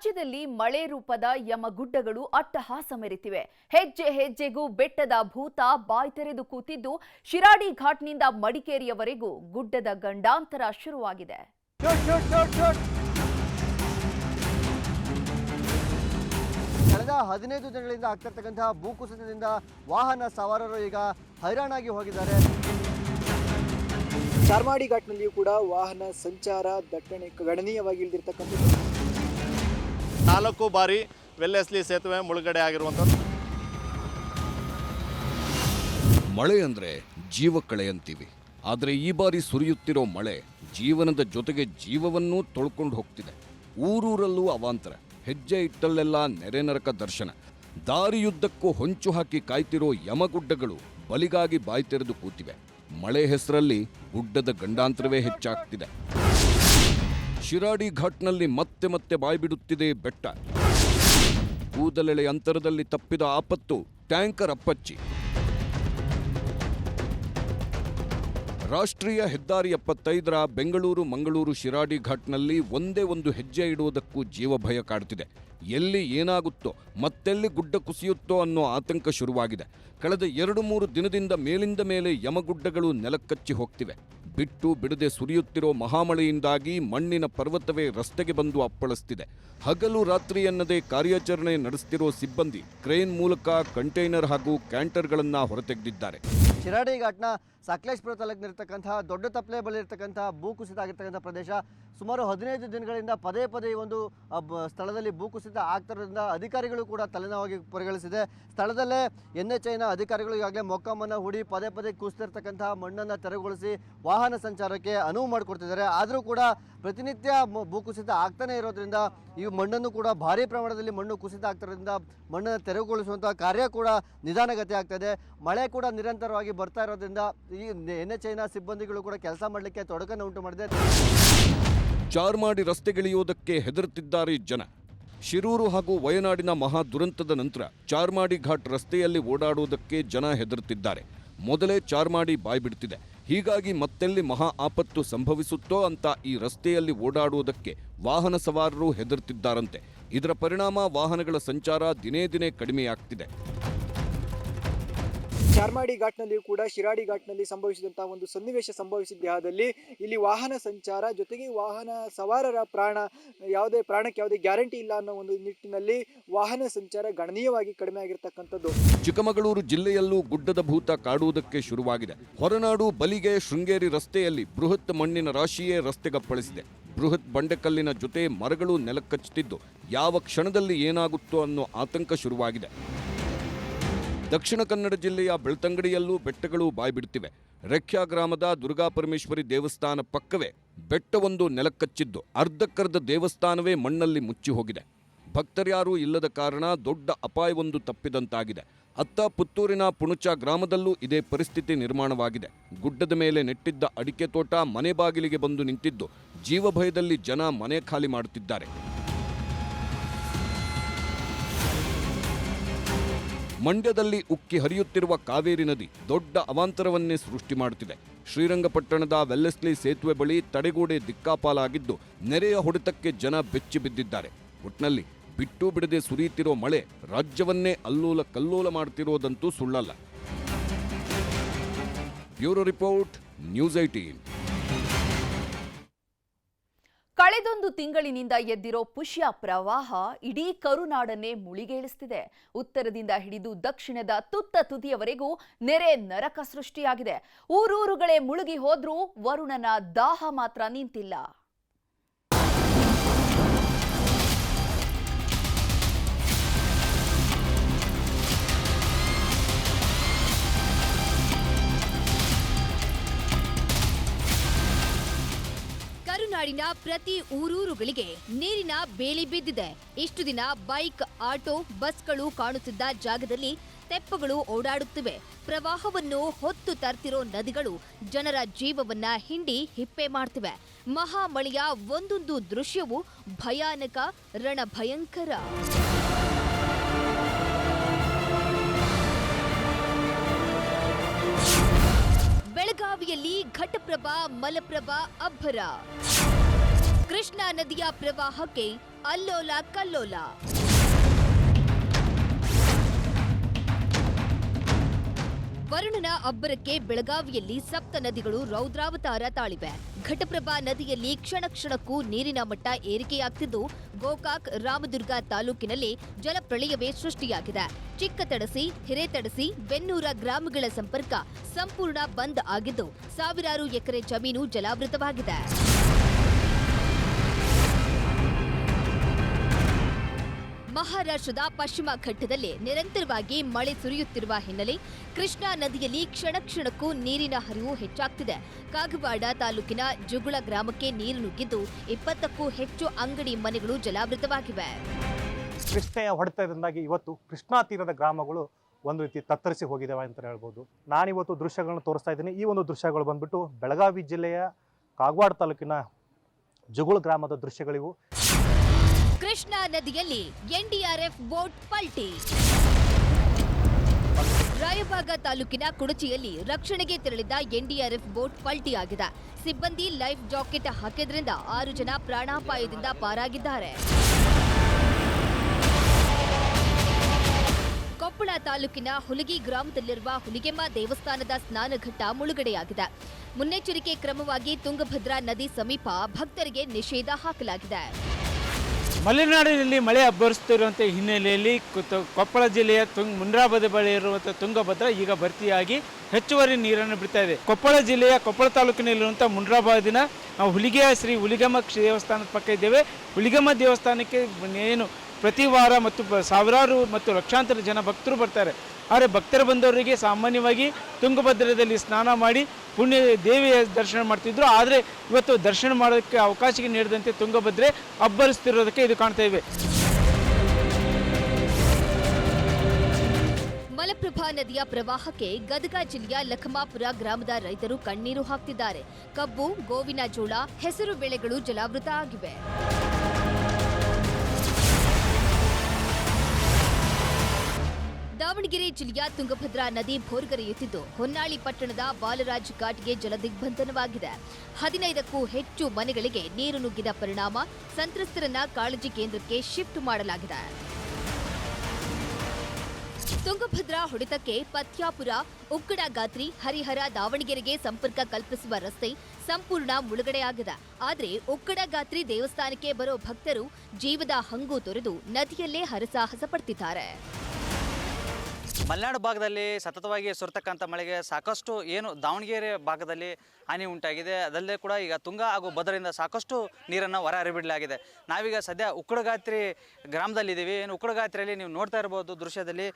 ರಾಜ್ಯದಲ್ಲಿ ಮಳೆ ರೂಪದ ಯಮಗುಡ್ಡಗಳು ಅಟ್ಟಹಾಸ ಮೆರೆತಿವೆ. ಹೆಜ್ಜೆ ಹೆಜ್ಜೆಗೂ ಬೆಟ್ಟದ ಭೂತ ಬಾಯ್ ತೆರೆದು ಕೂತಿದ್ದು ಶಿರಾಡಿ ಘಾಟ್ನಿಂದ ಮಡಿಕೇರಿಯವರೆಗೂ ಗುಡ್ಡದ ಗಂಡಾಂತರ ಶುರುವಾಗಿದೆ. ಕಳೆದ ಹದಿನೈದು ದಿನಗಳಿಂದ ಆಗ್ತಿರ್ತಕ್ಕಂತಹ ಭೂಕುಸಿತದಿಂದ ವಾಹನ ಸವಾರರು ಈಗ ಹೈರಾಣಾಗಿ ಹೋಗಿದ್ದಾರೆ. ಚಾರ್ಮಾಡಿ ಘಾಟ್ನಲ್ಲಿಯೂ ಕೂಡ ವಾಹನ ಸಂಚಾರ ದಟ್ಟಣೆ ಗಣನೀಯವಾಗಿ ಇಳಿದಿರ್ತಕ್ಕಂಥದ್ದು. ನಾಲ್ಕು ಬಾರಿ ವೆಲ್ಲೆಸ್ಲಿ ಸೇತುವೆ ಮುಳುಗಡೆ ಆಗಿರುವಂಥದ್ದು. ಮಳೆ ಅಂದ್ರೆ ಜೀವ ಕಳೆ ಅಂತೀವಿ. ಆದರೆ ಈ ಬಾರಿ ಸುರಿಯುತ್ತಿರೋ ಮಳೆ ಜೀವನದ ಜೊತೆಗೆ ಜೀವವನ್ನೂ ತೊಳ್ಕೊಂಡು ಹೋಗ್ತಿದೆ. ಊರೂರಲ್ಲೂ ಅವಾಂತರ, ಹೆಜ್ಜೆ ಇಟ್ಟಲ್ಲೆಲ್ಲ ನೆರೆ ನರಕ ದರ್ಶನ. ದಾರಿಯುದ್ದಕ್ಕೂ ಹೊಂಚು ಹಾಕಿ ಕಾಯ್ತಿರೋ ಯಮಗುಡ್ಡಗಳು ಬಲಿಗಾಗಿ ಬಾಯ್ತೆರೆದು ಕೂತಿವೆ. ಮಳೆ ಹೆಸರಲ್ಲಿ ಗುಡ್ಡದ ಗಂಡಾಂತರವೇ ಹೆಚ್ಚಾಗ್ತಿದೆ. ಶಿರಾಡಿ ಘಾಟ್ನಲ್ಲಿ ಮತ್ತೆ ಮತ್ತೆ ಬಾಯ್ಬಿಡುತ್ತಿದೆ ಬೆಟ್ಟ. ಕೂದಲೆಳೆ ಅಂತರದಲ್ಲಿ ತಪ್ಪಿದ ಆಪತ್ತು ಟ್ಯಾಂಕರ್ ಅಪ್ಪಚ್ಚಿ. ರಾಷ್ಟ್ರೀಯ ಹೆದ್ದಾರಿ ಎಪ್ಪತ್ತೈದರ ಬೆಂಗಳೂರು ಮಂಗಳೂರು ಶಿರಾಡಿ ಘಾಟ್ನಲ್ಲಿ ಒಂದೇ ಒಂದು ಹೆಜ್ಜೆ ಇಡುವುದಕ್ಕೂ ಜೀವ ಭಯ ಕಾಡ್ತಿದೆ. ಎಲ್ಲಿ ಏನಾಗುತ್ತೋ, ಮತ್ತೆಲ್ಲಿ ಗುಡ್ಡ ಕುಸಿಯುತ್ತೋ ಅನ್ನೋ ಆತಂಕ ಶುರುವಾಗಿದೆ. ಕಳೆದ ಎರಡು ಮೂರು ದಿನದಿಂದ ಮೇಲಿಂದ ಮೇಲೆ ಯಮಗುಡ್ಡಗಳು ನೆಲಕ್ಕಚ್ಚಿ ಹೋಗ್ತಿವೆ. ಬಿಟ್ಟು ಬಿಡದೆ ಸುರಿಯುತ್ತಿರೋ ಮಹಾಮಳೆಯಿಂದಾಗಿ ಮಣ್ಣಿನ ಪರ್ವತವೇ ರಸ್ತೆಗೆ ಬಂದು ಅಪ್ಪಳಿಸ್ತಿದೆ. ಹಗಲು ರಾತ್ರಿ ಎನ್ನದೇ ಕಾರ್ಯಾಚರಣೆ ನಡೆಸ್ತಿರೋ ಸಿಬ್ಬಂದಿ ಕ್ರೇನ್ ಮೂಲಕ ಕಂಟೈನರ್ ಹಾಗೂ ಕ್ಯಾಂಟರ್ಗಳನ್ನು ಹೊರತೆಗೆದಿದ್ದಾರೆ. ಶಿರಾಡಿ ಘಾಟ್ನ ಸಕಲೇಶ್ಪುರ ತಾಲೂಕಿನಿರ್ತಕ್ಕಂತಹ ದೊಡ್ಡ ತಪ್ಪಲೆ ಬಳಿ ಭೂಕುಸಿತ ಆಗಿರ್ತಕ್ಕಂಥ ಪ್ರದೇಶ ಸುಮಾರು ಹದಿನೈದು ದಿನಗಳಿಂದ ಪದೇ ಪದೇ ಒಂದು ಸ್ಥಳದಲ್ಲಿ ಭೂಕುಸಿತ ಆಗ್ತಿರೋದ್ರಿಂದ ಅಧಿಕಾರಿಗಳು ಕೂಡ ತಲೆನೋವಾಗಿ ಪರಿಗಣಿಸಿದೆ. ಸ್ಥಳದಲ್ಲೇ ಎನ್ ಎಚ್ ಐನ ಅಧಿಕಾರಿಗಳು ಈಗಾಗಲೇ ಮೊಕ್ಕಮ್ಮನ ಹೂಡಿ ಪದೇ ಪದೇ ಕುಸಿತಿರ್ತಕ್ಕಂತಹ ಮಣ್ಣನ್ನು ತೆರವುಗೊಳಿಸಿ ವಾಹನ ಸಂಚಾರಕ್ಕೆ ಅನುವು ಮಾಡಿಕೊಡ್ತಿದ್ದಾರೆ. ಆದರೂ ಕೂಡ ಪ್ರತಿನಿತ್ಯ ಭೂಕುಸಿತ ಆಗ್ತಾನೆ ಇರೋದ್ರಿಂದ ಈ ಮಣ್ಣನ್ನು ಕೂಡ ಭಾರಿ ಪ್ರಮಾಣದಲ್ಲಿ ಮಣ್ಣು ಕುಸಿತ ಆಗ್ತಿರೋದ್ರಿಂದ ಮಣ್ಣನ್ನು ತೆರವುಗೊಳಿಸುವಂಥ ಕಾರ್ಯ ಕೂಡ ನಿಧಾನಗತಿ ಆಗ್ತದೆ ಮಳೆ ಕೂಡ ನಿರಂತರವಾಗಿ ಬರ್ತಾ ಇರೋದ್ರಿಂದ ಎನ್ ಎಚ್ ಸಿಬ್ಬಂದಿಗಳು ಕೂಡ ಕೆಲಸ ಮಾಡಲಿಕ್ಕೆ ತೊಡಕನ್ನು ಉಂಟು ಮಾಡಿದೆ. ಚಾರ್ಮಾಡಿ ರಸ್ತೆಗಿಳಿಯುವುದಕ್ಕೆ ಹೆದರುತ್ತಿದ್ದಾರೆ ಜನ. ಶಿರೂರು ಹಾಗೂ ವಯನಾಡಿನ ಮಹಾ ದುರಂತದ ನಂತರ ಚಾರ್ಮಾಡಿ ಘಾಟ್ ರಸ್ತೆಯಲ್ಲಿ ಓಡಾಡುವುದಕ್ಕೆ ಜನ ಹೆದರುತ್ತಿದ್ದಾರೆ. ಮೊದಲೇ ಚಾರ್ಮಾಡಿ ಬಾಯ್ಬಿಡ್ತಿದೆ ಹೀಗಾಗಿ ಮತ್ತೆಲ್ಲಿ ಮಹಾ ಆಪತ್ತು ಸಂಭವಿಸುತ್ತೋ ಅಂತ ಈ ರಸ್ತೆಯಲ್ಲಿ ಓಡಾಡುವುದಕ್ಕೆ ವಾಹನ ಸವಾರರು ಹೆದರುತ್ತಿದ್ದಾರಂತೆ. ಇದರ ಪರಿಣಾಮ ವಾಹನಗಳ ಸಂಚಾರ ದಿನೇ ದಿನೇ ಕಡಿಮೆಯಾಗ್ತಿದೆ. ಚಾರ್ಮಾಡಿ ಘಾಟ್ನಲ್ಲಿಯೂ ಕೂಡ, ಶಿರಾಡಿ ಘಾಟ್ನಲ್ಲಿ ಸಂಭವಿಸಿದಂತಹ ಒಂದು ಸನ್ನಿವೇಶ ಸಂಭವಿಸಿದ ದೇಹದಲ್ಲಿ ಇಲ್ಲಿ ವಾಹನ ಸಂಚಾರ ಜೊತೆಗೆ ವಾಹನ ಸವಾರರ ಪ್ರಾಣ, ಯಾವುದೇ ಪ್ರಾಣಕ್ಕೆ ಯಾವುದೇ ಗ್ಯಾರಂಟಿ ಇಲ್ಲ ಅನ್ನೋ ಒಂದು ನಿಟ್ಟಿನಲ್ಲಿ ವಾಹನ ಸಂಚಾರ ಗಣನೀಯವಾಗಿ ಕಡಿಮೆ ಆಗಿರ್ತಕ್ಕಂಥದ್ದು. ಚಿಕ್ಕಮಗಳೂರು ಜಿಲ್ಲೆಯಲ್ಲೂ ಗುಡ್ಡದ ಭೂತ ಕಾಡುವುದಕ್ಕೆ ಶುರುವಾಗಿದೆ. ಹೊರನಾಡು, ಬಲಿಗೆ, ಶೃಂಗೇರಿ ರಸ್ತೆಯಲ್ಲಿ ಬೃಹತ್ ಮಣ್ಣಿನ ರಾಶಿಯೇ ರಸ್ತೆಗಪ್ಪಳಿಸಿದೆ ಬೃಹತ್ ಬಂಡೆಕಲ್ಲಿನ ಜೊತೆ ಮರಗಳು ನೆಲಕ್ಕಚ್ಚುತ್ತಿದ್ದು ಯಾವ ಕ್ಷಣದಲ್ಲಿ ಏನಾಗುತ್ತೋ ಅನ್ನೋ ಆತಂಕ ಶುರುವಾಗಿದೆ. ದಕ್ಷಿಣ ಕನ್ನಡ ಜಿಲ್ಲೆಯ ಬೆಳ್ತಂಗಡಿಯಲ್ಲೂ ಬೆಟ್ಟಗಳು ಬಾಯ್ಬಿಡ್ತಿವೆ. ರೆಖ್ಯಾ ಗ್ರಾಮದ ದುರ್ಗಾ ಪರಮೇಶ್ವರಿ ದೇವಸ್ಥಾನ ಪಕ್ಕವೇ ಬೆಟ್ಟವೊಂದು ನೆಲಕ್ಕಚ್ಚಿದ್ದು ಅರ್ಧಕ್ಕರ್ಧ ದೇವಸ್ಥಾನವೇ ಮಣ್ಣಲ್ಲಿ ಮುಚ್ಚಿ ಹೋಗಿದೆ. ಭಕ್ತರ್ಯಾರೂ ಇಲ್ಲದ ಕಾರಣ ದೊಡ್ಡ ಅಪಾಯವೊಂದು ತಪ್ಪಿದಂತಾಗಿದೆ. ಅತ್ತ ಪುತ್ತೂರಿನ ಪುಣುಚ ಗ್ರಾಮದಲ್ಲೂ ಇದೇ ಪರಿಸ್ಥಿತಿ ನಿರ್ಮಾಣವಾಗಿದೆ. ಗುಡ್ಡದ ಮೇಲೆ ನೆಟ್ಟಿದ್ದ ಅಡಿಕೆ ತೋಟ ಮನೆ ಬಾಗಿಲಿಗೆ ಬಂದು ನಿಂತಿದ್ದು. ಜೀವಭಯದಲ್ಲಿ ಜನ ಮನೆ ಖಾಲಿ ಮಾಡುತ್ತಿದ್ದಾರೆ. ಮಂಡ್ಯದಲ್ಲಿ ಉಕ್ಕಿ ಹರಿಯುತ್ತಿರುವ ಕಾವೇರಿ ನದಿ ದೊಡ್ಡ ಅವಾಂತರವನ್ನೇ ಸೃಷ್ಟಿ ಮಾಡುತ್ತಿದೆ. ಶ್ರೀರಂಗಪಟ್ಟಣದ ವೆಲ್ಲೆಸ್ಲಿ ಸೇತುವೆ ಬಳಿ ತಡೆಗೋಡೆ ದಿಕ್ಕಾಪಾಲಾಗಿದ್ದು, ನೆರೆಯ ಹೊಡೆತಕ್ಕೆ ಜನ ಬೆಚ್ಚಿ ಬಿದ್ದಿದ್ದಾರೆ. ಒಟ್ನಲ್ಲಿ ಬಿಟ್ಟು ಬಿಡದೆ ಸುರಿಯುತ್ತಿರೋ ಮಳೆ ರಾಜ್ಯವನ್ನೇ ಅಲ್ಲೋಲ ಕಲ್ಲೋಲ ಮಾಡ್ತಿರೋದಂತೂ ಸುಳ್ಳಲ್ಲ. Bureau report, news eighteen. ಕಳೆದೊಂದು ತಿಂಗಳಿನಿಂದ ಎದ್ದಿರೋ ಪುಷ್ಯ ಪ್ರವಾಹ ಇಡೀ ಕರುನಾಡನ್ನೇ ಮುಳಿಗೇಳಿಸ್ತಿದೆ. ಉತ್ತರದಿಂದ ಹಿಡಿದು ದಕ್ಷಿಣದ ತುತ್ತ ತುದಿಯವರೆಗೂ ನೆರೆ ನರಕ ಸೃಷ್ಟಿಯಾಗಿದೆ. ಊರೂರುಗಳೇ ಮುಳುಗಿ ಹೋದ್ರೂ ವರುಣನ ದಾಹ ಮಾತ್ರ ನಿಂತಿಲ್ಲ. ಕರುನಾಡಿನ ಪ್ರತಿ ಊರೂರುಗಳಿಗೆ ನೀರಿನ ಬೇಲಿ ಬಿದ್ದಿದೆ. ಇಷ್ಟು ದಿನ ಬೈಕ್, ಆಟೋ, ಬಸ್ಗಳು ಕಾಣುತ್ತಿದ್ದ ಜಾಗದಲ್ಲಿ ತೆಪ್ಪಗಳು ಓಡಾಡುತ್ತಿವೆ. ಪ್ರವಾಹವನ್ನು ಹೊತ್ತು ತರ್ತಿರೋ ನದಿಗಳು ಜನರ ಜೀವವನ್ನ ಹಿಂಡಿ ಹಿಪ್ಪೆ ಮಾಡ್ತಿವೆ. ಮಹಾಮಳೆಯ ಒಂದೊಂದು ದೃಶ್ಯವು ಭಯಾನಕ, ರಣಭಯಂಕರ. ಬೆಳಗಾವಿಯಲ್ಲಿ ಘಟಪ್ರಭಾ ಮಲಪ್ರಭಾ ಅಬ್ಬರ. ಕೃಷ್ಣಾ ನದಿಯ ಪ್ರವಾಹಕ್ಕೆ ಅಲ್ಲೋಲ ಕಲ್ಲೋಲ. ವರುಣನ ಅಬ್ಬರಕ್ಕೆ ಬೆಳಗಾವಿಯಲ್ಲಿ ಸಪ್ತ ನದಿಗಳು ರೌದ್ರಾವತಾರ ತಾಳಿವೆ. ಘಟಪ್ರಭಾ ನದಿಯಲ್ಲಿ ಕ್ಷಣ ಕ್ಷಣಕ್ಕೂ ನೀರಿನ ಮಟ್ಟ ಏರಿಕೆಯಾಗ್ತಿದ್ದು, ಗೋಕಾಕ್ ರಾಮದುರ್ಗ ತಾಲೂಕಿನಲ್ಲಿ ಜಲಪ್ರಳಯವೇ ಸೃಷ್ಟಿಯಾಗಿದೆ. ಚಿಕ್ಕ ಚಿಕ್ಕತಡಸಿ ಹಿರೇತಡಸಿ ಬೆನ್ನೂರ ಗ್ರಾಮಗಳ ಸಂಪರ್ಕ ಸಂಪೂರ್ಣ ಬಂದ್ ಆಗಿದ್ದು, ಸಾವಿರಾರು ಎಕರೆ ಜಮೀನು ಜಲಾವೃತವಾಗಿದೆ. ಮಹಾರಾಷ್ಟ್ರದ ಪಶ್ಚಿಮ ಘಟ್ಟದಲ್ಲಿ ನಿರಂತರವಾಗಿ ಮಳೆ ಸುರಿಯುತ್ತಿರುವ ಹಿನ್ನೆಲೆ ಕೃಷ್ಣಾ ನದಿಯಲ್ಲಿ ಕ್ಷಣ ಕ್ಷಣಕ್ಕೂ ನೀರಿನ ಹರಿವು ಹೆಚ್ಚಾಗ್ತಿದೆ. ಕಾಗವಾಡ ತಾಲೂಕಿನ ಜುಗುಳ ಗ್ರಾಮಕ್ಕೆ ನೀರು ನುಗ್ಗಿದ್ದು ಇಪ್ಪತ್ತಕ್ಕೂ ಹೆಚ್ಚು ಅಂಗಡಿ ಮನೆಗಳು ಜಲಾವೃತವಾಗಿವೆ. ಕೃಷ್ಣೆಯ ಹೊಡೆತದಿಂದಾಗಿ ಇವತ್ತು ಕೃಷ್ಣಾ ತೀರದ ಗ್ರಾಮಗಳು ಒಂದು ರೀತಿ ತತ್ತರಿಸಿ ಹೋಗಿದ್ದಾವೆ ಅಂತ ಹೇಳ್ಬೋದು. ನಾನಿವತ್ತು ದೃಶ್ಯಗಳನ್ನು ತೋರಿಸ್ತಾ ಇದ್ದೀನಿ. ಈ ಒಂದು ದೃಶ್ಯಗಳು ಬಂದ್ಬಿಟ್ಟು ಬೆಳಗಾವಿ ಜಿಲ್ಲೆಯ ಕಾಗವಾಡ ತಾಲೂಕಿನ ಜುಗುಳ ಗ್ರಾಮದ ದೃಶ್ಯಗಳಿವು. ಕೃಷ್ಣಾ ನದಿಯಲ್ಲಿ ಎನ್ಡಿಆರ್ಎಫ್ ಬೋಟ್ ಪಲ್ಟಿ. ರಾಯಭಾಗ ತಾಲೂಕಿನ ಕುಡಚಿಯಲ್ಲಿ ರಕ್ಷಣೆಗೆ ತೆರಳಿದ್ದ ಎನ್ಡಿಆರ್ಎಫ್ ಬೋಟ್ ಪಲ್ಟಿಯಾಗಿದೆ. ಸಿಬ್ಬಂದಿ ಲೈಫ್ ಜಾಕೆಟ್ ಹಾಕಿದ್ರಿಂದ ಆರು ಜನ ಪ್ರಾಣಾಪಾಯದಿಂದ ಪಾರಾಗಿದ್ದಾರೆ. ಕೊಪ್ಪಳ ತಾಲೂಕಿನ ಹುಲಿಗಿ ಗ್ರಾಮದಲ್ಲಿರುವ ಹುಲಿಗೆಮ್ಮ ದೇವಸ್ಥಾನದ ಸ್ನಾನಘಟ್ಟ ಮುಳುಗಡೆಯಾಗಿದೆ. ಮುನ್ನೆಚ್ಚರಿಕೆ ಕ್ರಮವಾಗಿ ತುಂಗಭದ್ರಾ ನದಿ ಸಮೀಪ ಭಕ್ತರಿಗೆ ನಿಷೇಧ ಹಾಕಲಾಗಿದೆ. ಮಲೆನಾಡಿನಲ್ಲಿ ಮಳೆ ಅಬ್ಬರಿಸುತ್ತಿರುವಂಥ ಹಿನ್ನೆಲೆಯಲ್ಲಿ ಕೊಪ್ಪಳ ಜಿಲ್ಲೆಯ ತುಂಗ್ ಮುಂಡ್ರಾಬದ ಬಳಿ ಇರುವಂಥ ತುಂಗಭದ್ರಾ ಈಗ ಭರ್ತಿಯಾಗಿ ಹೆಚ್ಚುವರಿ ನೀರನ್ನು ಬಿಡ್ತಾ ಇದೆ. ಕೊಪ್ಪಳ ಜಿಲ್ಲೆಯ ಕೊಪ್ಪಳ ತಾಲೂಕಿನಲ್ಲಿರುವಂಥ ಮುಂಡ್ರಾಬಾದಿನ ನಾವು ಹುಲಿಗೆಯ ಶ್ರೀ ಹುಲಿಗಮ್ಮ ದೇವಸ್ಥಾನದ ಪಕ್ಕ ಇದ್ದೇವೆ. ಹುಲಿಗಮ್ಮ ದೇವಸ್ಥಾನಕ್ಕೆ ಏನು ಪ್ರತಿ ವಾರ ಮತ್ತು ಸಾವಿರಾರು ಮತ್ತು ಲಕ್ಷಾಂತರ ಜನ ಭಕ್ತರು ಬರ್ತಾರೆ. ಆದರೆ ಭಕ್ತರು ಬಂದವರಿಗೆ ಸಾಮಾನ್ಯವಾಗಿ ತುಂಗಭದ್ರದಲ್ಲಿ ಸ್ನಾನ ಮಾಡಿ ಪುಣ್ಯ ದೇವಿಯ ದರ್ಶನ ಮಾಡ್ತಿದ್ರು. ಆದರೆ ಇವತ್ತು ದರ್ಶನ ಮಾಡೋದಕ್ಕೆ ಅವಕಾಶಕ್ಕೆ ನೀಡದಂತೆ ತುಂಗಭದ್ರೆ ಅಬ್ಬರಿಸ್ತಿರೋದಕ್ಕೆ ಇದು ಕಾಣ್ತಾ ಇವೆ. ಮಲಪ್ರಭಾ ನದಿಯ ಪ್ರವಾಹಕ್ಕೆ ಗದಗ ಜಿಲ್ಲೆಯ ಲಖಮಾಪುರ ಗ್ರಾಮದ ರೈತರು ಕಣ್ಣೀರು ಹಾಕ್ತಿದ್ದಾರೆ. ಕಬ್ಬು, ಗೋವಿನ ಜೋಳ, ಹೆಸರು ಬೆಳೆಗಳು ಜಲಾವೃತ ಆಗಿವೆ. ದಾವಣಗೆರೆ ಜಿಲ್ಲೆಯ ತುಂಗಭದ್ರಾ ನದಿ ಭೋರ್ಗರೆಯುತ್ತಿದ್ದು, ಹೊನ್ನಾಳಿ ಪಟ್ಟಣದ ಬಾಲರಾಜ್ ಘಾಟ್ಗೆ ಜಲದಿಗ್ಬಂಧನವಾಗಿದೆ. ಹದಿನೈದಕ್ಕೂ ಹೆಚ್ಚು ಮನೆಗಳಿಗೆ ನೀರು ನುಗ್ಗಿದ ಪರಿಣಾಮ ಸಂತ್ರಸ್ತರನ್ನ ಕಾಳಜಿ ಕೇಂದ್ರಕ್ಕೆ ಶಿಫ್ಟ್ ಮಾಡಲಾಗಿದೆ. ತುಂಗಭದ್ರಾ ಹೊಡೆತಕ್ಕೆ ಪತ್ಯಾಪುರ ಉಕ್ಕಡಗಾತ್ರಿ ಹರಿಹರ, ದಾವಣಗೆರೆಗೆ ಸಂಪರ್ಕ ಕಲ್ಪಿಸುವ ರಸ್ತೆ ಸಂಪೂರ್ಣ ಮುಳುಗಡೆಯಾಗಿದೆ. ಆದರೆ ಉಕ್ಕಡಗಾತ್ರಿ ದೇವಸ್ಥಾನಕ್ಕೆ ಬರೋ ಭಕ್ತರು ಜೀವದ ಹಂಗು ತೊರೆದು ನದಿಯಲ್ಲೇ ಹರಸಾಹಸ ಪಡ್ತಿದ್ದಾರೆ. ಮಲೆನಾಡು ಭಾಗದಲ್ಲಿ ಸತತವಾಗಿ ಸುರತಕ್ಕಂಥ ಮಳೆಗೆ ಸಾಕಷ್ಟು ಏನು ದಾವಣಗೆರೆ ಭಾಗದಲ್ಲಿ ಹಾನಿ ಉಂಟಾಗಿದೆ. ಅದಲ್ಲದೆ ಕೂಡ ಈಗ ತುಂಗ ಹಾಗೂ ಭದ್ರದಿಂದ ಸಾಕಷ್ಟು ನೀರನ್ನು ಹೊರ ಹರಿಬಿಡಲಾಗಿದೆ. ನಾವೀಗ ಸದ್ಯ ಉಕ್ಕಡಗಾತ್ರಿ ಗ್ರಾಮದಲ್ಲಿದ್ದೀವಿ. ಏನು ಉಕ್ಕಡಗಾತ್ರಿಯಲ್ಲಿ ನೀವು ನೋಡ್ತಾ ಇರ್ಬೋದು ದೃಶ್ಯದಲ್ಲಿ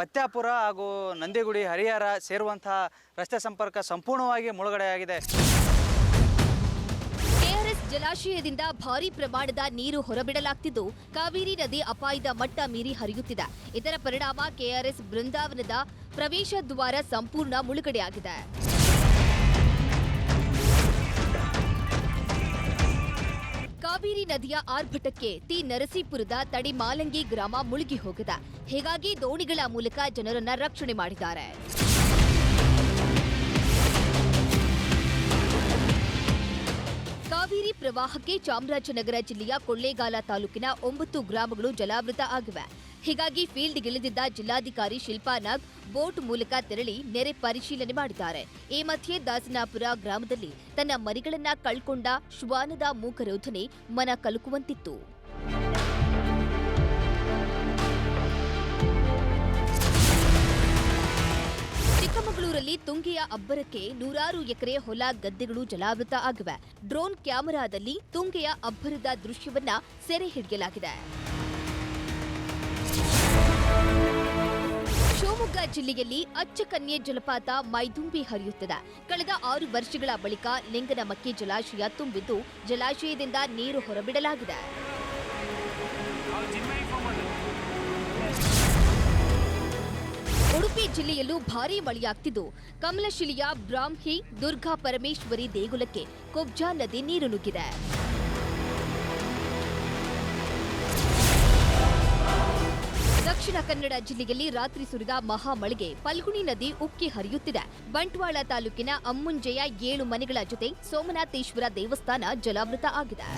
ಪತ್ಯಾಪುರ ಹಾಗೂ ನಂದಿಗುಡಿ, ಹರಿಹರ ಸೇರುವಂತಹ ರಸ್ತೆ ಸಂಪರ್ಕ ಸಂಪೂರ್ಣವಾಗಿ ಮುಳುಗಡೆಯಾಗಿದೆ. ಜಲಾಶಯದಿಂದ ಭಾರೀ ಪ್ರಮಾಣದ ನೀರು ಹೊರಬಿಡಲಾಗ್ತಿದ್ದು, ಕಾವೇರಿ ನದಿ ಅಪಾಯದ ಮಟ್ಟ ಮೀರಿ ಹರಿಯುತ್ತಿದೆ. ಇದರ ಪರಿಣಾಮ ಕೆಆರ್ಎಸ್ ಬೃಂದಾವನದ ಪ್ರವೇಶ ದ್ವಾರ ಸಂಪೂರ್ಣ ಮುಳುಗಡೆಯಾಗಿದೆ. ಕಾವೇರಿ ನದಿಯ ಆರ್ಭಟಕ್ಕೆ ತಿ ನರಸೀಪುರದ ತಡಿಮಾಲಂಗಿ ಗ್ರಾಮ ಮುಳುಗಿ ಹೋಗಿದೆ. ಹೀಗಾಗಿ ದೋಣಿಗಳ ಮೂಲಕ ಜನರನ್ನ ರಕ್ಷಣೆ ಮಾಡಿದ್ದಾರೆ. ಕಾವೇರಿ ಪ್ರವಾಹಕ್ಕೆ ಚಾಮರಾಜನಗರ ಜಿಲ್ಲೆಯ ಕೊಳ್ಳೇಗಾಲ ತಾಲೂಕಿನ ಒಂಬತ್ತು ಗ್ರಾಮಗಳು ಜಲಾವೃತ ಆಗಿವೆ. ಹೀಗಾಗಿ ಫೀಲ್ಡ್ಗಿಳಿದಿದ್ದ ಜಿಲ್ಲಾಧಿಕಾರಿ ಶಿಲ್ಪಾ ನಾಗ್ ಬೋಟ್ ಮೂಲಕ ತೆರಳಿ ನೆರೆ ಪರಿಶೀಲನೆ ಮಾಡಿದ್ದಾರೆ. ಈ ಮಧ್ಯೆ ದಾಸನಾಪುರ ಗ್ರಾಮದಲ್ಲಿ ತನ್ನ ಮರಿಗಳನ್ನ ಕಳ್ಕೊಂಡ ಶ್ವಾನದ ಮೂಕರೋಧನೆ ಮನ ಕಲುಕುವಂತಿತ್ತು. ಚಿಕ್ಕಮಗಳೂರಲ್ಲಿ ತುಂಗಿಯ ಅಬ್ಬರಕ್ಕೆ ನೂರಾರು ಎಕರೆ ಹೊಲ, ಗದ್ದೆಗಳು ಜಲಾವೃತ ಆಗಿವೆ. ಡ್ರೋನ್ ಕ್ಯಾಮೆರಾದಲ್ಲಿ ತುಂಗೆಯ ಅಬ್ಬರದ ದೃಶ್ಯವನ್ನ ಸೆರೆ ಹಿಡಿಯಲಾಗಿದೆ. ಶಿವಮೊಗ್ಗ ಜಿಲ್ಲೆಯಲ್ಲಿ ಅಚ್ಚಕನ್ಯೆ ಜಲಪಾತ ಮೈದುಂಬಿ ಹರಿಯುತ್ತಿದೆ. ಕಳೆದ ಆರು ವರ್ಷಗಳ ಬಳಿಕ ಲಿಂಗನಮಕ್ಕಿ ಜಲಾಶಯ ತುಂಬಿದ್ದು ಜಲಾಶಯದಿಂದ ನೀರು ಹೊರಬಿಡಲಾಗಿದೆ. ಉಡುಪಿ ಜಿಲ್ಲೆಯಲ್ಲೂ ಭಾರೀ ಮಳೆಯಾಗ್ತಿದ್ದು. ಕಮಲಶಿಲೆಯ ಬ್ರಾಹ್ಮಿ, ದುರ್ಗಾ ಪರಮೇಶ್ವರಿ ದೇಗುಲಕ್ಕೆ ಕೊಬ್ಜಾ ನದಿ ನೀರು ನುಗ್ಗಿದೆ. ದಕ್ಷಿಣ ಕನ್ನಡ ಜಿಲ್ಲೆಯಲ್ಲಿ ರಾತ್ರಿ ಸುರಿದ ಮಹಾಮಳೆಗೆ ಪಲ್ಗುಣಿ ನದಿ ಉಕ್ಕಿ ಹರಿಯುತ್ತಿದೆ. ಬಂಟ್ವಾಳ ತಾಲೂಕಿನ ಅಮ್ಮುಂಜೆಯ ಏಳು ಮನೆಗಳ ಜೊತೆ ಸೋಮನಾಥೇಶ್ವರ ದೇವಸ್ಥಾನ ಜಲಾವೃತ ಆಗಿದೆ.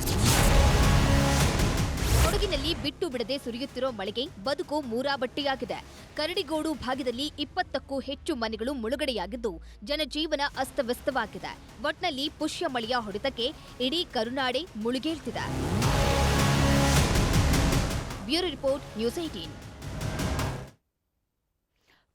ಕೊಡಗಿನಲ್ಲಿ ಬಿಟ್ಟು ಬಿಡದೆ ಸುರಿಯುತ್ತಿರೋ ಮಳೆಗೆ ಬದುಕು ಮೂರಾಬಟ್ಟಿಯಾಗಿದೆ. ಕರಡಿಗೋಡು ಭಾಗದಲ್ಲಿ ಇಪ್ಪತ್ತಕ್ಕೂ ಹೆಚ್ಚು ಮನೆಗಳು ಮುಳುಗಡೆಯಾಗಿದ್ದು, ಜನಜೀವನ ಅಸ್ತವ್ಯಸ್ತವಾಗಿದೆ. ಒಟ್ನಲ್ಲಿ ಪುಷ್ಯ ಮಳೆಯ ಹೊಡೆತಕ್ಕೆ ಇಡೀ ಕರುನಾಡೆ ಮುಳುಗೇಳ್ತಿದೆ ಬ್ಯೂರೋ ರಿಪೋರ್ಟ್, ನ್ಯೂಸ್ ಏಟೀನ್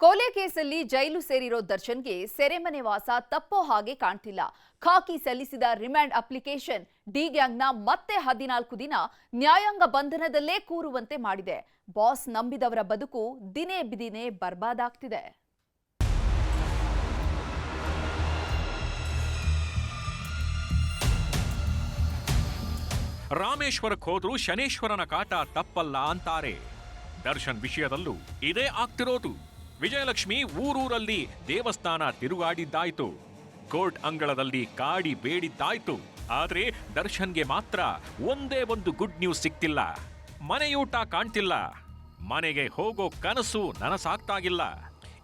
ಕೊಲೆ ಕೇಸಲ್ಲಿ ಜೈಲು ಸೇರಿರೋ ದರ್ಶನ್ಗೆ ಸೆರೆಮನೆ ವಾಸ ತಪ್ಪೋ ಹಾಗೆ ಕಾಣ್ತಿಲ್ಲ. ಖಾಕಿ ಸಲ್ಲಿಸಿದ ರಿಮ್ಯಾಂಡ್ ಅಪ್ಲಿಕೇಶನ್ ಡಿ ಗ್ಯಾಂಗ್ನ ಮತ್ತೆ ಹದಿನಾಲ್ಕು ದಿನ ನ್ಯಾಯಾಂಗ ಬಂಧನದಲ್ಲೇ ಕೂರುವಂತೆ ಮಾಡಿದೆ. ಬಾಸ್ ನಂಬಿದವರ ಬದುಕು ದಿನೇ ಬಿದಿನೇ ಬರ್ಬಾದಾಗ್ತಿದೆ. ರಾಮೇಶ್ವರಕ್ಕೆ ಹೋದ್ರೂ ಶನೇಶ್ವರನ ಕಾಟ ತಪ್ಪಲ್ಲ ಅಂತಾರೆ. ದರ್ಶನ್ ವಿಷಯದಲ್ಲೂ ಇದೇ ಆಗ್ತಿರೋದು. ವಿಜಯಲಕ್ಷ್ಮಿ ಊರೂರಲ್ಲಿ ದೇವಸ್ಥಾನ ತಿರುಗಾಡಿದ್ದಾಯ್ತು. ಕೋರ್ಟ್ ಅಂಗಳದಲ್ಲಿ ಕಾಡಿ ಬೇಡಿದ್ದಾಯ್ತು. ಆದರೆ ದರ್ಶನ್ಗೆ ಮಾತ್ರ ಒಂದೇ ಒಂದು ಗುಡ್ ನ್ಯೂಸ್ ಸಿಕ್ತಿಲ್ಲ. ಮನೆಯೂಟ ಕಾಣ್ತಿಲ್ಲ. ಮನೆಗೆ ಹೋಗೋ ಕನಸು ನನಸಾಗ್ತಾಗಿಲ್ಲ.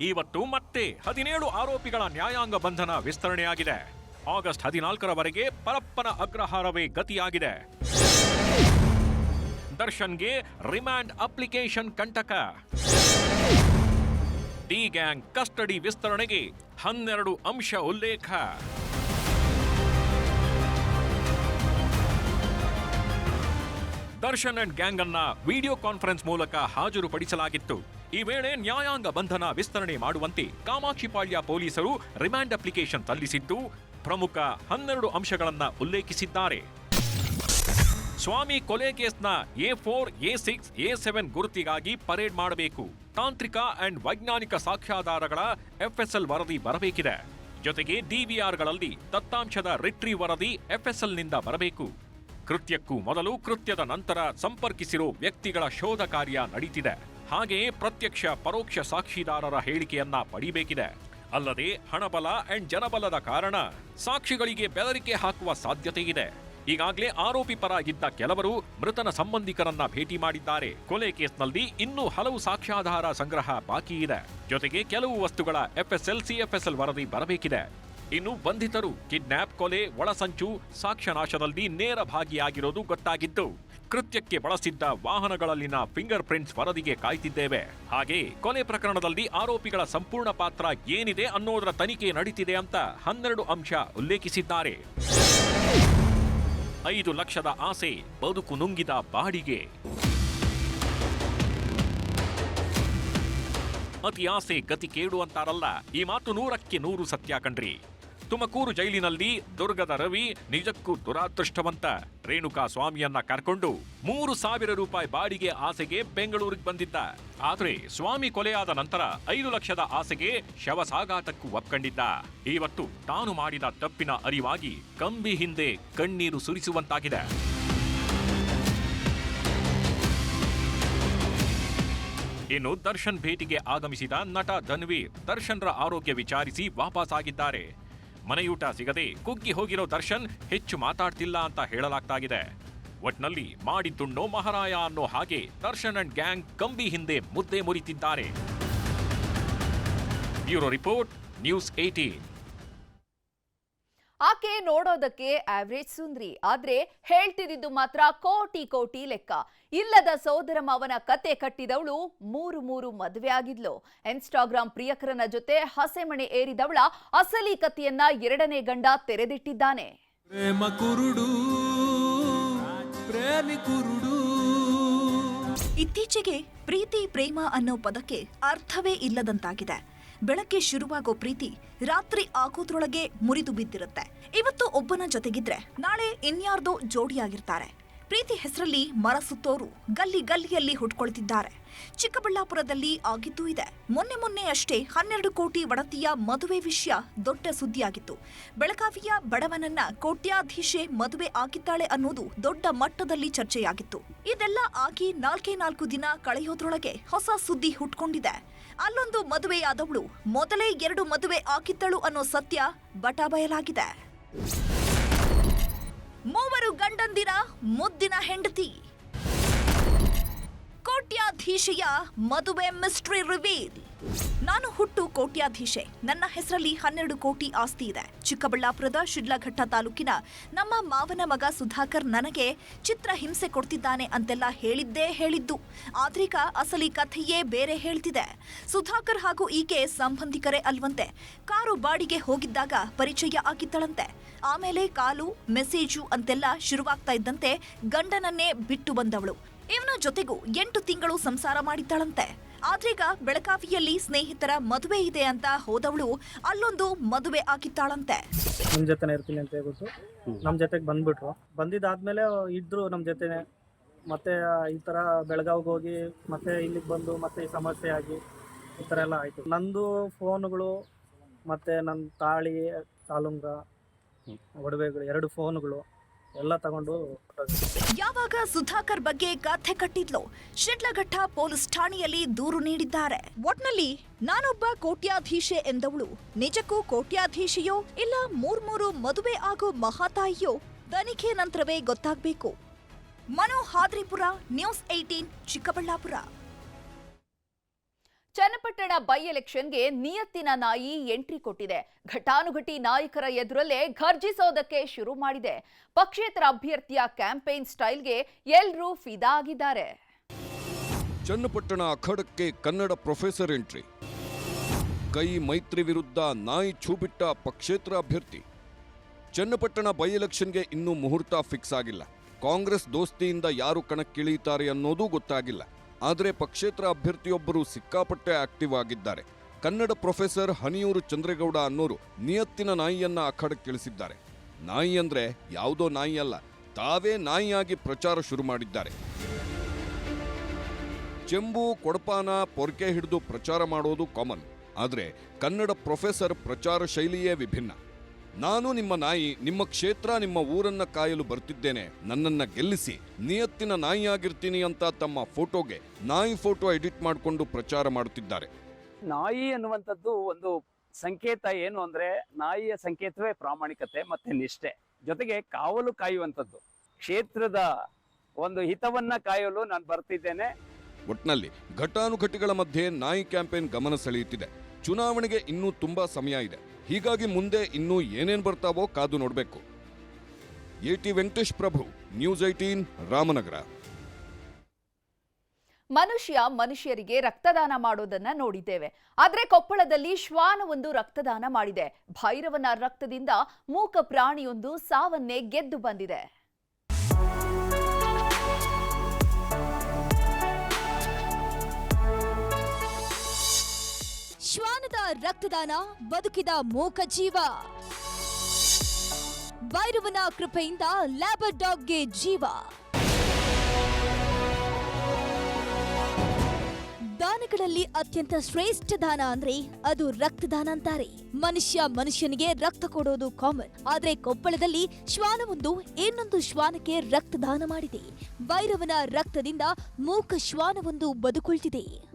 ಇವತ್ತು ಮತ್ತೆ ಹದಿನೇಳು ಆರೋಪಿಗಳ ನ್ಯಾಯಾಂಗ ಬಂಧನ ವಿಸ್ತರಣೆಯಾಗಿದೆ. ಆಗಸ್ಟ್ ಹದಿನಾಲ್ಕರವರೆಗೆ ಪರಪ್ಪನ ಅಗ್ರಹಾರವೇ ಗತಿಯಾಗಿದೆ. ದರ್ಶನ್ಗೆ ರಿಮ್ಯಾಂಡ್ ಅಪ್ಲಿಕೇಶನ್ ಕಂಟಕ. ಡಿ ಗ್ಯಾಂಗ್ ಕಸ್ಟಡಿ ವಿಸ್ತರಣೆಗೆ ಹನ್ನೆರಡು ಅಂಶ ಉಲ್ಲೇಖ. ದರ್ಶನ್ ಅಂಡ್ ಗ್ಯಾಂಗ್ ಅನ್ನ ವಿಡಿಯೋ ಕಾನ್ಫರೆನ್ಸ್ ಮೂಲಕ ಹಾಜರುಪಡಿಸಲಾಗಿತ್ತು. ಈ ವೇಳೆ ನ್ಯಾಯಾಂಗ ಬಂಧನ ವಿಸ್ತರಣೆ ಮಾಡುವಂತೆ ಕಾಮಾಕ್ಷಿಪಾಳ್ಯ ಪೊಲೀಸರು ರಿಮ್ಯಾಂಡ್ ಅಪ್ಲಿಕೇಶನ್ ಸಲ್ಲಿಸಿದ್ದು ಪ್ರಮುಖ ಹನ್ನೆರಡು ಅಂಶಗಳನ್ನು ಉಲ್ಲೇಖಿಸಿದ್ದಾರೆ. ಸ್ವಾಮಿ ಕೊಲೆ ಕೇಸ್ನ A four, A six, A seven ಗುರುತಿಗಾಗಿ parade ಮಾಡಬೇಕು. ತಾಂತ್ರಿಕ ಅಂಡ್ ವೈಜ್ಞಾನಿಕ ಸಾಕ್ಷ್ಯಾಧಾರಗಳ ಎಫ್ಎಸ್ಎಲ್ ವರದಿ ಬರಬೇಕಿದೆ. ಜೊತೆಗೆ ಡಿವಿಆರ್ಗಳಲ್ಲಿ ದತ್ತಾಂಶದ ರಿಟ್ರಿ ವರದಿ ಎಫ್ಎಸ್ಎಲ್ನಿಂದ ಬರಬೇಕು. ಕೃತ್ಯಕ್ಕೂ ಮೊದಲು ಕೃತ್ಯದ ನಂತರ ಸಂಪರ್ಕಿಸಿರೋ ವ್ಯಕ್ತಿಗಳ ಶೋಧ ಕಾರ್ಯ ನಡೀತಿದೆ. ಹಾಗೆಯೇ ಪ್ರತ್ಯಕ್ಷ ಪರೋಕ್ಷ ಸಾಕ್ಷಿದಾರರ ಹೇಳಿಕೆಯನ್ನ ಪಡಿಬೇಕಿದೆ. ಅಲ್ಲದೆ ಹಣಬಲ ಅಂಡ್ ಜನಬಲದ ಕಾರಣ ಸಾಕ್ಷಿಗಳಿಗೆ ಬೆದರಿಕೆ ಹಾಕುವ ಸಾಧ್ಯತೆ ಇದೆ ಈಗಾಗಲೇ ಆರೋಪಿ ಪರ ಇದ್ದ ಕೆಲವರು ಮೃತನ ಸಂಬಂಧಿಕರನ್ನ ಭೇಟಿ ಮಾಡಿದ್ದಾರೆ. ಕೊಲೆ ಕೇಸ್ನಲ್ಲಿ ಇನ್ನೂ ಹಲವು ಸಾಕ್ಷ್ಯಾಧಾರ ಸಂಗ್ರಹ ಬಾಕಿ ಇದೆ. ಜೊತೆಗೆ ಕೆಲವು ವಸ್ತುಗಳ ಎಫ್ಎಸ್ಎಲ್ ಸಿಎಫ್ಎಸ್ಎಲ್ ವರದಿ ಬರಬೇಕಿದೆ. ಇನ್ನು ಬಂಧಿತರು ಕಿಡ್ನಾಪ್, ಕೊಲೆ, ಒಳಸಂಚು, ಸಾಕ್ಷ್ಯನಾಶದಲ್ಲಿ ನೇರ ಭಾಗಿಯಾಗಿರೋದು ಗೊತ್ತಾಗಿದ್ದು ಕೃತ್ಯಕ್ಕೆ ಬಳಸಿದ್ದ ವಾಹನಗಳಲ್ಲಿನ ಫಿಂಗರ್ ಪ್ರಿಂಟ್ಸ್ ವರದಿಗೆ ಕಾಯ್ತಿದ್ದೇವೆ. ಹಾಗೆ ಕೊಲೆ ಪ್ರಕರಣದಲ್ಲಿ ಆರೋಪಿಗಳ ಸಂಪೂರ್ಣ ಪಾತ್ರ ಏನಿದೆ ಅನ್ನೋದರ ತನಿಖೆ ನಡೀತಿದೆ ಅಂತ ಹನ್ನೆರಡು ಅಂಶ ಉಲ್ಲೇಖಿಸಿದ್ದಾರೆ. ಐದು ಲಕ್ಷದ ಆಸೆ ಬದುಕು ನುಂಗಿದ ಬಾಡಿಗೆ. ಅತಿ ಆಸೆ ಗತಿ ಕೇಡು ಅಂತಾರಲ್ಲ ಈ ಮಾತು ನೂರಕ್ಕೆ ನೂರು ಸತ್ಯ ಕಣ್ರಿ. ತುಮಕೂರು ಜೈಲಿನಲ್ಲಿ ದುರ್ಗದ ರವಿ ನಿಜಕ್ಕೂ ದುರಾದೃಷ್ಟವಂತ. ರೇಣುಕಾ ಸ್ವಾಮಿಯನ್ನ ಕರ್ಕೊಂಡು ಮೂರು ಸಾವಿರ ರೂಪಾಯಿ ಬಾಡಿಗೆ ಆಸೆಗೆ ಬೆಂಗಳೂರಿಗೆ ಬಂದಿದ್ದ. ಆದ್ರೆ ಸ್ವಾಮಿ ಕೊಲೆಯಾದ ನಂತರ ಐದು ಲಕ್ಷದ ಆಸೆಗೆ ಶವ ಸಾಗಾಟಕ್ಕೂ ಒಪ್ಕೊಂಡಿದ್ದ. ಇವತ್ತು ತಾನು ಮಾಡಿದ ತಪ್ಪಿನ ಅರಿವಾಗಿ ಕಂಬಿ ಹಿಂದೆ ಕಣ್ಣೀರು ಸುರಿಸುವಂತಾಗಿದೆ. ಇನ್ನು ದರ್ಶನ್ ಭೇಟಿಗೆ ಆಗಮಿಸಿದ ನಟ ಧನ್ವೀರ್ ದರ್ಶನ್ರ ಆರೋಗ್ಯ ವಿಚಾರಿಸಿ ವಾಪಸ್ ಆಗಿದ್ದಾರೆ ಮನೆಯೂಟ ಸಿಗದೆ ಕುಗ್ಗಿ ಹೋಗಿರೋ ದರ್ಶನ್ ಹೆಚ್ಚು ಮಾತಾಡ್ತಿಲ್ಲ ಅಂತ ಹೇಳಲಾಗ್ತಾಗಿದೆ. ಒಟ್ನಲ್ಲಿ ಮಾಡಿದ್ದುಣ್ಣೋ ಮಹಾರಾಯ ಅನ್ನೋ ಹಾಗೆ ದರ್ಶನ್ ಅಂಡ್ ಗ್ಯಾಂಗ್ ಕಂಬಿ ಹಿಂದೆ ಮುದ್ದೆ ಮುರಿತಿದ್ದಾರೆ. ಬ್ಯೂರೋ ರಿಪೋರ್ಟ್, ನ್ಯೂಸ್ ಏಟೀನ್ ಆಕೆ ನೋಡೋದಕ್ಕೆ ಆವ್ರೇಜ್ ಸುಂದ್ರಿ. ಆದ್ರೆ ಹೇಳ್ತಿದ್ದು ಮಾತ್ರ ಕೋಟಿ ಕೋಟಿ ಲೆಕ್ಕ. ಇಲ್ಲದ ಸೋದರ ಮಾವನ ಕತೆ ಕಟ್ಟಿದವಳು ಮೂರು ಮೂರು ಮದುವೆ ಆಗಿದ್ಲು. ಇನ್ಸ್ಟಾಗ್ರಾಮ್ ಪ್ರಿಯಕರನ ಜೊತೆ ಹಸೆಮಣೆ ಏರಿದವಳ ಅಸಲಿ ಕಥೆಯನ್ನ ಎರಡನೇ ಗಂಡ ತೆರೆದಿಟ್ಟಿದ್ದಾನೆ. ಪ್ರೇಮ ಕುರುಡು ಪ್ರೇಮಿ ಕುರುಡು. ಇತ್ತೀಚೆಗೆ ಪ್ರೀತಿ ಪ್ರೇಮ ಅನ್ನೋ ಪದಕ್ಕೆ ಅರ್ಥವೇ ಇಲ್ಲದಂತಾಗಿದೆ. ಬೆಳಗ್ಗೆ ಶುರುವಾಗೋ ಪ್ರೀತಿ ರಾತ್ರಿ ಆಗೋದ್ರೊಳಗೆ ಮುರಿದು ಬಿದ್ದಿರುತ್ತೆ. ಇವತ್ತು ಒಬ್ಬನ ಜೊತೆಗಿದ್ರೆ ನಾಳೆ ಇನ್ಯಾರ್ದೋ ಜೋಡಿಯಾಗಿರ್ತಾರೆ. ಪ್ರೀತಿ ಹೆಸರಲ್ಲಿ ಮರ ಸುತ್ತೋರು ಗಲ್ಲಿ ಗಲ್ಲಿಯಲ್ಲಿ ಹುಟ್ಕೊಳ್ತಿದ್ದಾರೆ. ಚಿಕ್ಕಬಳ್ಳಾಪುರದಲ್ಲಿ ಆಗಿದ್ದೂ ಇದೆ. ಮೊನ್ನೆ ಮೊನ್ನೆ ಅಷ್ಟೇ ಹನ್ನೆರಡು ಕೋಟಿ ಒಡತಿಯ ಮದುವೆ ವಿಷಯ ದೊಡ್ಡ ಸುದ್ದಿಯಾಗಿತ್ತು. ಬೆಳಗಾವಿಯ ಬಡವನನ್ನ ಕೋಟ್ಯಾಧೀಶೆ ಮದುವೆ ಆಗಿದ್ದಾಳೆ ಅನ್ನೋದು ದೊಡ್ಡ ಮಟ್ಟದಲ್ಲಿ ಚರ್ಚೆಯಾಗಿತ್ತು. ಇದೆಲ್ಲ ಆಗಿ ನಾಲ್ಕೇ ನಾಲ್ಕು ದಿನ ಕಳೆಯೋದ್ರೊಳಗೆ ಹೊಸ ಸುದ್ದಿ ಹುಟ್ಕೊಂಡಿದೆ. ಅಲ್ಲೊಂದು ಮದುವೆಯಾದವಳು ಮೊದಲೇ ಎರಡು ಮದುವೆ ಆಗಿದ್ದಳು ಅನ್ನೋ ಸತ್ಯ ಬಟಾಬಯಲಾಗಿದೆ. ಮೂವರು ಗಂಡಂದಿರ ಮುದ್ದಿನ ಹೆಂಡತಿ. ಕೋಟ್ಯಾಧೀಶೆಯ ಮದುವೆ ಮಿಸ್ಟ್ರಿ ರಿವೀಲ್ ನಾನು ಹುಟ್ಟು ಕೋಟ್ಯಾಧೀಶೆ. ನನ್ನ ಹೆಸರಲ್ಲಿ ಹನ್ನೆರಡು ಕೋಟಿ ಆಸ್ತಿ ಇದೆ. ಚಿಕ್ಕಬಳ್ಳಾಪುರದ ಶಿಡ್ಲಘಟ್ಟ ತಾಲೂಕಿನ ನಮ್ಮ ಮಾವನ ಮಗ ಸುಧಾಕರ್ ನನಗೆ ಚಿತ್ರ ಹಿಂಸೆ ಕೊಡ್ತಿದ್ದಾನೆ ಅಂತೆಲ್ಲ ಹೇಳಿದ್ದೇ ಹೇಳಿದ್ದು. ಆದ್ರೀಗ ಅಸಲಿ ಕಥೆಯೇ ಬೇರೆ ಹೇಳ್ತಿದೆ. ಸುಧಾಕರ್ ಹಾಗೂ ಈಕೆ ಸಂಬಂಧಿಕರೇ ಅಲ್ವಂತೆ. ಕಾರು ಬಾಡಿಗೆ ಹೋಗಿದ್ದಾಗ ಪರಿಚಯ ಆಗಿದ್ದಳಂತೆ. ಆಮೇಲೆ ಕಾಲು, ಮೆಸೇಜು ಅಂತೆಲ್ಲ ಶುರುವಾಗ್ತಾ ಇದ್ದಂತೆ ಗಂಡನನ್ನೇ ಬಿಟ್ಟು ಬಂದವಳು. ಇವನ ಜೊತೆಗೂ ಎಂಟು ತಿಂಗಳು ಸಂಸಾರ ಮಾಡಿದ್ದಾಳಂತೆ. ಆದ್ರೀಗ ಬೆಳಗಾವಿಯಲ್ಲಿ ಸ್ನೇಹಿತರ ಮದುವೆ ಇದೆ ಅಂತ ಹೋದವಳು ಅಲ್ಲೊಂದು ಮದುವೆ ಆಗಿದ್ದಾಳಂತೆ. ನಿಮ್ಮ ಜೊತೆನೇ ಇರ್ತೀನಿ ಅಂತ ಹೇಳ್ಬಿಟ್ಟು ನಮ್ಮ ಜೊತೆಗೆ ಬಂದ್ಬಿಟ್ರು. ಬಂದಿದ್ದಾದ್ಮೇಲೆ ಇದ್ರು ನಮ್ಮ ಜೊತೆನೆ. ಮತ್ತೆ ಈ ಥರ ಬೆಳಗಾವಿಗೆ ಹೋಗಿ ಮತ್ತೆ ಇಲ್ಲಿಗೆ ಬಂದು ಮತ್ತೆ ಈ ಸಮಸ್ಯೆ ಆಗಿ ಈ ಥರ ಎಲ್ಲ ಆಯಿತು. ನಂದು ಫೋನುಗಳು ಮತ್ತೆ ನನ್ನ ತಾಳಿ ತಾಲುಂಗ ಒಡವೆಗಳು ಎರಡು ಫೋನುಗಳು. ಎಲ್ಲ ತಗೊಂಡು ಯಾವಾಗ ಸುಧಾಕರ್ ಬಗ್ಗೆ ಕಥೆ ಕಟ್ಟಿದ್ಲು, ಶಿಡ್ಲಘಟ್ಟ ಪೊಲೀಸ್ ಠಾಣೆಯಲ್ಲಿ ದೂರು ನೀಡಿದ್ದಾರೆ. ಒಟ್ನಲ್ಲಿ ನಾನೊಬ್ಬ ಕೋಟ್ಯಾಧೀಶೆ ಎಂದವಳು, ನಿಜಕ್ಕೂ ಕೋಟ್ಯಾಧೀಶೆಯೋ ಇಲ್ಲ ಮೂರ್ಮೂರು ಮದುವೆ ಆಗೋ ಮಹಾತಾಯಿಯೋ ತನಿಖೆ ನಂತರವೇ ಗೊತ್ತಾಗ್ಬೇಕು. Manu Hadripura, news eighteen Chikkaballapura. Channapatna by ಎಲೆಕ್ಷನ್ಗೆ ನಿಯತ್ತಿನ ನಾಯಿ ಎಂಟ್ರಿ ಕೊಟ್ಟಿದೆ. ಘಟಾನುಘಟಿ ನಾಯಕರ ಎದುರಲ್ಲೇ ಘರ್ಜಿಸೋದಕ್ಕೆ ಶುರು ಮಾಡಿದೆ. ಪಕ್ಷೇತರ ಅಭ್ಯರ್ಥಿಯ ಕ್ಯಾಂಪೇನ್ ಸ್ಟೈಲ್ಗೆ ಎಲ್ಲರೂ ಫಿದಾ ಆಗಿದ್ದಾರೆ ಚನ್ನಪಟ್ಟಣ ಅಖಾಡಕ್ಕೆ ಕನ್ನಡ ಪ್ರೊಫೆಸರ್ ಎಂಟ್ರಿ. ಕೈ ಮೈತ್ರಿ ವಿರುದ್ಧ ನಾಯಿ ಛೂಬಿಟ್ಟ ಪಕ್ಷೇತರ ಅಭ್ಯರ್ಥಿ. ಚನ್ನಪಟ್ಟಣ ಬೈ ಎಲೆಕ್ಷನ್ಗೆ ಇನ್ನೂ ಮುಹೂರ್ತ ಫಿಕ್ಸ್ ಆಗಿಲ್ಲ. ಕಾಂಗ್ರೆಸ್ ದೋಸ್ತಿಯಿಂದ ಯಾರು ಕಣಕ್ಕಿಳಿಯುತ್ತಾರೆ ಅನ್ನೋದೂ ಗೊತ್ತಾಗಿಲ್ಲ. ಆದರೆ ಪಕ್ಷೇತರ ಅಭ್ಯರ್ಥಿಯೊಬ್ಬರು ಸಿಕ್ಕಾಪಟ್ಟೆ ಆಕ್ಟಿವ್ ಆಗಿದ್ದಾರೆ. ಕನ್ನಡ ಪ್ರೊಫೆಸರ್ ಹನಿಯೂರು ಚಂದ್ರೇಗೌಡ ಅನ್ನೋರು ನಿಯತ್ತಿನ ನಾಯಿಯನ್ನ ಅಖಾಡಕ್ಕಿಳಿಸಿದ್ದಾರೆ. ನಾಯಿ ಅಂದ್ರೆ ಯಾವುದೋ ನಾಯಿ ಅಲ್ಲ, ತಾವೇ ನಾಯಿಯಾಗಿ ಪ್ರಚಾರ ಶುರು ಮಾಡಿದ್ದಾರೆ. ಚೆಂಬು, ಕೊಡಪಾನ, ಪೊರ್ಕೆ ಹಿಡಿದು ಪ್ರಚಾರ ಮಾಡೋದು ಕಾಮನ್, ಆದರೆ ಕನ್ನಡ ಪ್ರೊಫೆಸರ್ ಪ್ರಚಾರ ಶೈಲಿಯೇ ವಿಭಿನ್ನ. ನಾನು ನಿಮ್ಮ ನಾಯಿ ನಿಮ್ಮ ಕ್ಷೇತ್ರ ನಿಮ್ಮ ಊರನ್ನ ಕಾಯಲು ಬರ್ತಿದ್ದೇನೆ. ನನ್ನನ್ನ ಗೆಲ್ಲಿಸಿ ನಿಯತ್ತಿನ ನಾಯಿಯಾಗಿರ್ತೀನಿ ಅಂತ ತಮ್ಮ ಫೋಟೋಗೆ ನಾಯಿ ಫೋಟೋ ಎಡಿಟ್ ಮಾಡಿಕೊಂಡು ಪ್ರಚಾರ ಮಾಡುತ್ತಿದ್ದಾರೆ. ನಾಯಿ ಅನ್ನುವಂಥದ್ದು ಒಂದು ಸಂಕೇತ ಏನು ಅಂದ್ರೆ ನಾಯಿಯ ಸಂಕೇತವೇ ಪ್ರಾಮಾಣಿಕತೆ ಮತ್ತೆ ನಿಷ್ಠೆ. ಜೊತೆಗೆ ಕಾವಲು ಕಾಯುವಂಥದ್ದು. ಕ್ಷೇತ್ರದ ಒಂದು ಹಿತವನ್ನ ಕಾಯಲು ನಾನು ಬರ್ತಿದ್ದೇನೆ. ಒಟ್ನಲ್ಲಿ ಘಟಾನುಘಟಿಗಳ ಮಧ್ಯೆ ನಾಯಿ ಕ್ಯಾಂಪೇನ್ ಗಮನ ಸೆಳೆಯುತ್ತಿದೆ. ಚುನಾವಣೆಗೆ ಇನ್ನೂ ತುಂಬಾ ಸಮಯ ಇದೆ. ಹೀಗಾಗಿ ಮುಂದೆ ಇನ್ನೂ ಏನೇನು ಬರ್ತಾವೋ ಕಾದು ನೋಡಬೇಕು. A T Venkatesh Prabhu, news eighteen, Ramanagara. ಮನುಷ್ಯ ಮನುಷ್ಯರಿಗೆ ರಕ್ತದಾನ ಮಾಡೋದನ್ನ ನೋಡಿದ್ದೇವೆ. ಆದ್ರೆ ಕೊಪ್ಪಳದಲ್ಲಿ ಶ್ವಾನವೊಂದು ರಕ್ತದಾನ ಮಾಡಿದೆ. ಭೈರವನ ರಕ್ತದಿಂದ ಮೂಕ ಪ್ರಾಣಿಯೊಂದು ಸಾವನ್ನೇ ಗೆದ್ದು ಬಂದಿದೆ. ಶ್ವಾನದ ರಕ್ತದಾನ ಬದುಕಿದ ಮೂಕ ಜೀವ. ಭೈರವನ ಕೃಪೆಯಿಂದ ಲ್ಯಾಬರ್ ಡಾಗ್ಗೆ ಜೀವ. ದಾನಗಳಲ್ಲಿ ಅತ್ಯಂತ ಶ್ರೇಷ್ಠ ದಾನ ಅಂದ್ರೆ ಅದು ರಕ್ತದಾನ ಅಂತಾರೆ. ಮನುಷ್ಯ ಮನುಷ್ಯನಿಗೆ ರಕ್ತ ಕೊಡೋದು ಕಾಮನ್ ಆದ್ರೆ ಕೊಪ್ಪಳದಲ್ಲಿ ಶ್ವಾನವೊಂದು ಇನ್ನೊಂದು ಶ್ವಾನಕ್ಕೆ ರಕ್ತದಾನ ಮಾಡಿದೆ. ಭೈರವನ ರಕ್ತದಿಂದ ಮೂಕ ಶ್ವಾನವೊಂದು ಬದುಕುಳಿದಿದೆ.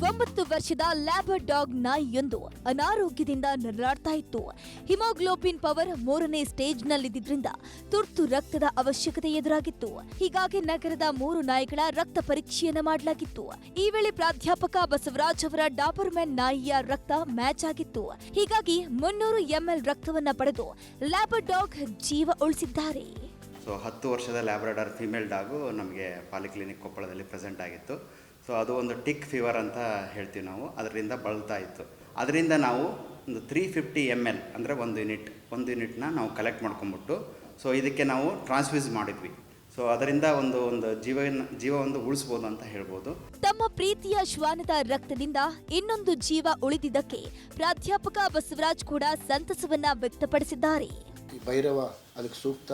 ಒಂಬತ್ತು ವರ್ಷದ ಲ್ಯಾಬರ್ ಡಾಗ್ ನಾಯಿಯೊಂದು ಅನಾರೋಗ್ಯದಿಂದ ನರಳಾಡ್ತಾ ಇತ್ತು. ಹಿಮೋಗ್ಲೋಬಿನ್ ಪವರ್ ಮೂರನೇ ಸ್ಟೇಜ್ನಲ್ಲಿದ್ದರಿಂದ ತುರ್ತು ರಕ್ತದ ಅವಶ್ಯಕತೆ ಎದುರಾಗಿತ್ತು. ಹೀಗಾಗಿ ನಗರದ ಮೂರು ನಾಯಿಗಳ ರಕ್ತ ಪರೀಕ್ಷೆಯನ್ನ ಮಾಡಲಾಗಿತ್ತು. ಈ ವೇಳೆ ಪ್ರಾಧ್ಯಾಪಕ ಬಸವರಾಜ್ ಅವರ ಡಾಬರ್ಮ್ಯಾನ್ ನಾಯಿಯ ರಕ್ತ ಮ್ಯಾಚ್ ಆಗಿತ್ತು. ಹೀಗಾಗಿ ಮುನ್ನೂರು ಎಂಎಲ್ ರಕ್ತವನ್ನ ಪಡೆದು ಲ್ಯಾಬರ್ ಡಾಗ್ ಜೀವ ಉಳಿಸಿದ್ದಾರೆ. ಸೊ, ಹತ್ತು ವರ್ಷದ ಲ್ಯಾಬ್ರಡಾರ್ ಫಿಮೇಲ್ ಡಾಗು ನಮಗೆ ಪಾಲಿಕ್ಲಿನಿಕ್ ಕೊಪ್ಪಳದಲ್ಲಿ ಪ್ರೆಸೆಂಟ್ ಆಗಿತ್ತು. ಸೊ ಅದು ಒಂದು ಟಿಕ್ ಫೀವರ್ ಅಂತ ಹೇಳ್ತೀವಿ ನಾವು. ಅದರಿಂದ ಬಳಲ್ತಾ ಇತ್ತು. ಅದರಿಂದ ನಾವು ಒಂದು ತ್ರೀ ಫಿಫ್ಟಿ ಎಂ ಎಲ್ ಅಂದರೆ ಒಂದು ಯೂನಿಟ್ ಒಂದು ಯೂನಿಟ್ನ ನಾವು ಕಲೆಕ್ಟ್ ಮಾಡ್ಕೊಂಬಿಟ್ಟು ಸೊ ಇದಕ್ಕೆ ನಾವು ಟ್ರಾನ್ಸ್ಫ್ಯೂಸ್ ಮಾಡಿದ್ವಿ. ಸೊ ಅದರಿಂದ ಒಂದು ಒಂದು ಜೀವ ಜೀವ ಒಂದು ಉಳಿಸ್ಬೋದು ಅಂತ ಹೇಳ್ಬೋದು. ತಮ್ಮ ಪ್ರೀತಿಯ ಶ್ವಾನದ ರಕ್ತದಿಂದ ಇನ್ನೊಂದು ಜೀವ ಉಳಿದಿದ್ದಕ್ಕೆ ಪ್ರಾಧ್ಯಾಪಕ ಬಸವರಾಜ್ ಕೂಡ ಸಂತಸವನ್ನ ವ್ಯಕ್ತಪಡಿಸಿದ್ದಾರೆ. ಈ ಭೈರವ ಅದಕ್ಕೆ ಸೂಕ್ತ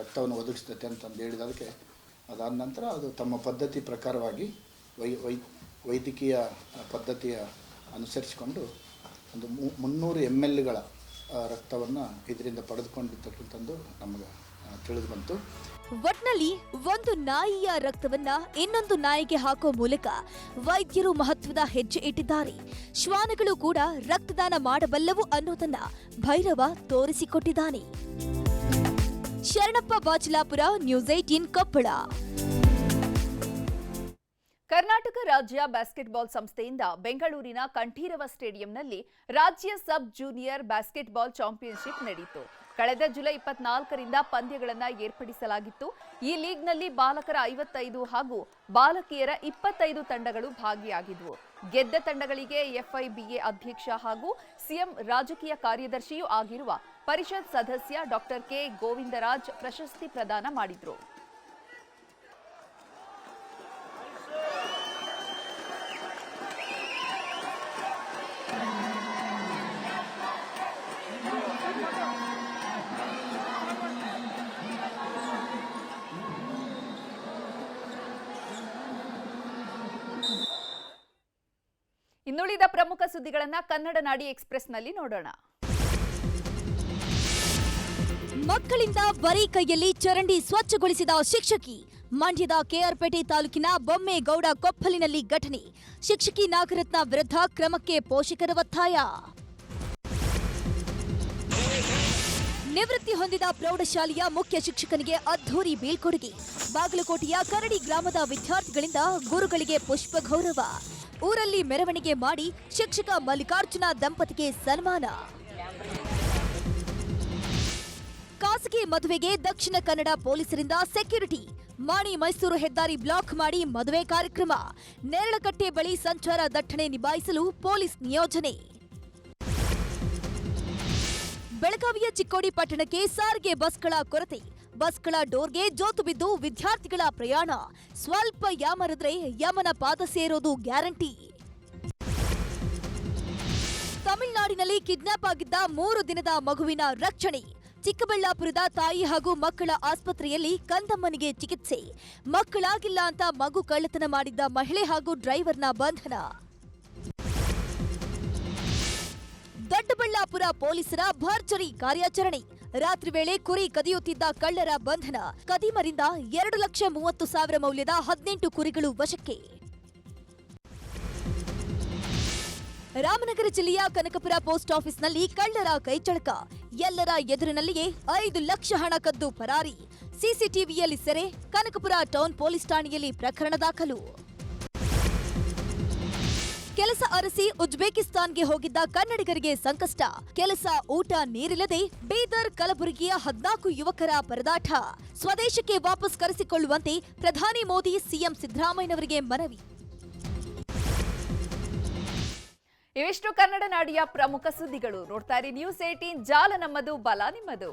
ರಕ್ತವನ್ನು ಒದಗಿಸ್ತೈತೆ ಅಂತಂದು ಹೇಳಿದ ಅದಕ್ಕೆ ಅದಾದ ನಂತರ ಅದು ತಮ್ಮ ಪದ್ಧತಿ ಪ್ರಕಾರವಾಗಿ ವೈ ವೈ ವೈದ್ಯಕೀಯ ಪದ್ಧತಿಯ ಅನುಸರಿಸಿಕೊಂಡು ಒಂದು ಮುನ್ನೂರು ಎಂ ಎಲ್ಗಳ ರಕ್ತವನ್ನು ಇದರಿಂದ ಪಡೆದುಕೊಂಡಿರ್ತಕ್ಕಂಥದ್ದು ನಮಗೆ ತಿಳಿದು ಬಂತು ಒಟ್ನಲ್ಲಿ ಒಂದು ನಾಯಿಯ ರಕ್ತವನ್ನ ಇನ್ನೊಂದು ನಾಯಿಗೆ ಹಾಕೋ ಮೂಲಕ ವೈದ್ಯರು ಮಹತ್ವದ ಹೆಜ್ಜೆ ಇಟ್ಟಿದ್ದಾರೆ. ಶ್ವಾನಗಳು ಕೂಡ ರಕ್ತದಾನ ಮಾಡಬಲ್ಲವು ಅನ್ನೋದನ್ನ Bhairava ತೋರಿಸಿಕೊಟ್ಟಿದ್ದಾನೆ. Sharanappa Bachalapura news eighteen Koppal. Karnataka ರಾಜ್ಯ ಬ್ಯಾಸ್ಕೆಟ್ಬಾಲ್ ಸಂಸ್ಥೆಯಿಂದ ಬೆಂಗಳೂರಿನ ಕಂಠೀರವ ಸ್ಟೇಡಿಯಂನಲ್ಲಿ ರಾಜ್ಯ ಸಬ್ ಜೂನಿಯರ್ ಬ್ಯಾಸ್ಕೆಟ್ಬಾಲ್ ಚಾಂಪಿಯನ್ಶಿಪ್ ನಡೆಯಿತು ಕಳೆದ ಜುಲೈ ಇಪ್ಪತ್ನಾಲ್ಕರಿಂದ ಪಂದ್ಯಗಳನ್ನು ಏರ್ಪಡಿಸಲಾಗಿತ್ತು. ಈ ಲೀಗ್ನಲ್ಲಿ ಬಾಲಕರ ಐವತ್ತೈದು ಹಾಗೂ ಬಾಲಕಿಯರ ಇಪ್ಪತ್ತೈದು ತಂಡಗಳು ಭಾಗಿಯಾಗಿದ್ವು. ಗೆದ್ದ ತಂಡಗಳಿಗೆ ಎಫ್ಐಬಿಎ ಅಧ್ಯಕ್ಷ ಹಾಗೂ ಸಿಎಂ ರಾಜಕೀಯ ಕಾರ್ಯದರ್ಶಿಯೂ ಆಗಿರುವ ಪರಿಷತ್ ಸದಸ್ಯ ಡಾಕ್ಟರ್ ಕೆ ಗೋವಿಂದರಾಜ್ ಪ್ರಶಸ್ತಿ ಪ್ರದಾನ ಮಾಡಿದ್ರು. ಪ್ರಮುಖ ಸುದ್ದಿಗಳನ್ನ ಕನ್ನಡ ನಾಡಿ ಎಕ್ಸ್ಪ್ರೆಸ್ನಲ್ಲಿ ನೋಡೋಣ. ಮಕ್ಕಳಿಂದ ಬರೀ ಕೈಯಲ್ಲಿ ಚರಂಡಿ ಸ್ವಚ್ಛಗೊಳಿಸಿದ ಶಿಕ್ಷಕಿ, ಮಂಡ್ಯದ ಕೆಆರ್ಪೇಟೆ ತಾಲೂಕಿನ ಬೊಮ್ಮೇಗೌಡ ಕೊಪ್ಪಲಿನಲ್ಲಿ ಘಟನೆ. ಶಿಕ್ಷಕಿ ನಾಗರತ್ನ ವಿರುದ್ಧ ಕ್ರಮಕ್ಕೆ ಪೋಷಕರ ಒತ್ತಾಯ. ನಿವೃತ್ತಿ ಹೊಂದಿದ ಪ್ರೌಢಶಾಲೆಯ ಮುಖ್ಯ ಶಿಕ್ಷಕನಿಗೆ ಅದ್ಧೂರಿ ಬೀಳ್ಕೊಡುಗೆ. ಬಾಗಲಕೋಟೆಯ ಕರಡಿ ಗ್ರಾಮದ ವಿದ್ಯಾರ್ಥಿಗಳಿಂದ ಗುರುಗಳಿಗೆ ಪುಷ್ಪ ಗೌರವ. ಊರಲ್ಲಿ ಮೆರವಣಿಗೆ ಮಾಡಿ ಶಿಕ್ಷಕ ಮಲ್ಲಿಕಾರ್ಜುನ ದಂಪತಿಗೆ ಸನ್ಮಾನ. ಖಾಸಗಿ ಮದುವೆಗೆ ದಕ್ಷಿಣ ಕನ್ನಡ ಪೊಲೀಸರಿಂದ ಸೆಕ್ಯೂರಿಟಿ. ಮಾಣಿ ಮೈಸೂರು ಹೆದ್ದಾರಿ ಬ್ಲಾಕ್ ಮಾಡಿ ಮದುವೆ ಕಾರ್ಯಕ್ರಮ. ನೇರಳಕಟ್ಟೆ ಬಳಿ ಸಂಚಾರ ದಟ್ಟಣೆ ನಿಭಾಯಿಸಲು ಪೊಲೀಸ್ ನಿಯೋಜನೆ. ಬೆಳಗಾವಿಯ ಚಿಕ್ಕೋಡಿ ಪಟ್ಟಣಕ್ಕೆ ಸಾರಿಗೆ ಬಸ್ಗಳ ಕೊರತೆ. ಬಸ್ಗಳ ಡೋರ್ಗೆ ಜೋತು ಬಿದ್ದು ವಿದ್ಯಾರ್ಥಿಗಳ ಪ್ರಯಾಣ. ಸ್ವಲ್ಪ ಯಾಮರಿದ್ರೆ ಯಮನ ಪಾದ ಸೇರೋದು ಗ್ಯಾರಂಟಿ. ತಮಿಳುನಾಡಿನಲ್ಲಿ ಕಿಡ್ನಾಪ್ ಆಗಿದ್ದ ಮೂರು ದಿನದ ಮಗುವಿನ ರಕ್ಷಣೆ. ಚಿಕ್ಕಬಳ್ಳಾಪುರದ ತಾಯಿ ಹಾಗೂ ಮಕ್ಕಳ ಆಸ್ಪತ್ರೆಯಲ್ಲಿ ಕಂದಮ್ಮನಿಗೆ ಚಿಕಿತ್ಸೆ. ಮಕ್ಕಳಾಗಿಲ್ಲ ಅಂತ ಮಗು ಕಳ್ಳತನ ಮಾಡಿದ್ದ ಮಹಿಳೆ ಹಾಗೂ ಡ್ರೈವರ್ನ ಬಂಧನ. ದೊಡ್ಡಬಳ್ಳಾಪುರ ಪೊಲೀಸರ ಭರ್ಜರಿ ಕಾರ್ಯಾಚರಣೆ. ರಾತ್ರಿ ವೇಳೆ ಕುರಿ ಕದಿಯುತ್ತಿದ್ದ ಕಳ್ಳರ ಬಂಧನ. ಕದಿಮರಿಂದ ಎರಡು ಲಕ್ಷ ಮೂವತ್ತು ಸಾವಿರ ಮೌಲ್ಯದ ಹದಿನೆಂಟು ಕುರಿಗಳು ವಶಕ್ಕೆ. ರಾಮನಗರ ಜಿಲ್ಲೆಯ ಕನಕಪುರ ಪೋಸ್ಟ್ ಆಫೀಸ್ನಲ್ಲಿ ಕಳ್ಳರ ಕೈಚಳಕ ಎಲ್ಲರ ಎದುರಿನಲ್ಲಿಯೇ ಐದು ಲಕ್ಷ ಹಣ ಕದ್ದು ಪರಾರಿ. ಸಿಸಿಟಿವಿಯಲ್ಲಿ ಸೆರೆ, ಕನಕಪುರ ಟೌನ್ ಪೊಲೀಸ್ ಠಾಣೆಯಲ್ಲಿ ಪ್ರಕರಣ ದಾಖಲು. ಕೆಲಸ ಅರಸಿ ಉಜ್ಬೇಕಿಸ್ತಾನ್ಗೆ ಹೋಗಿದ್ದ ಕನ್ನಡಿಗರಿಗೆ ಸಂಕಷ್ಟ. ಕೆಲಸ ಊಟ ನೀರಿಲ್ಲದೆ ಬೀದರ್ ಕಲಬುರಗಿಯ ಹದ್ನಾಲ್ಕು ಯುವಕರ ಪರದಾಟ. ಸ್ವದೇಶಕ್ಕೆ ವಾಪಸ್ ಕರೆಸಿಕೊಳ್ಳುವಂತೆ ಪ್ರಧಾನಿ ಮೋದಿ ಸಿಎಂ ಸಿದ್ದರಾಮಯ್ಯನವರಿಗೆ ಮನವಿ. ಇವಿಷ್ಟು ಕನ್ನಡ ನಾಡಿಯ ಪ್ರಮುಖ ಸುದ್ದಿಗಳು. ನೋಡ್ತಾ ನ್ಯೂಸ್ ಏಟೀನ್ ಜಾಲ ನಮ್ಮದು, ಬಲ ನಿಮ್ಮದು.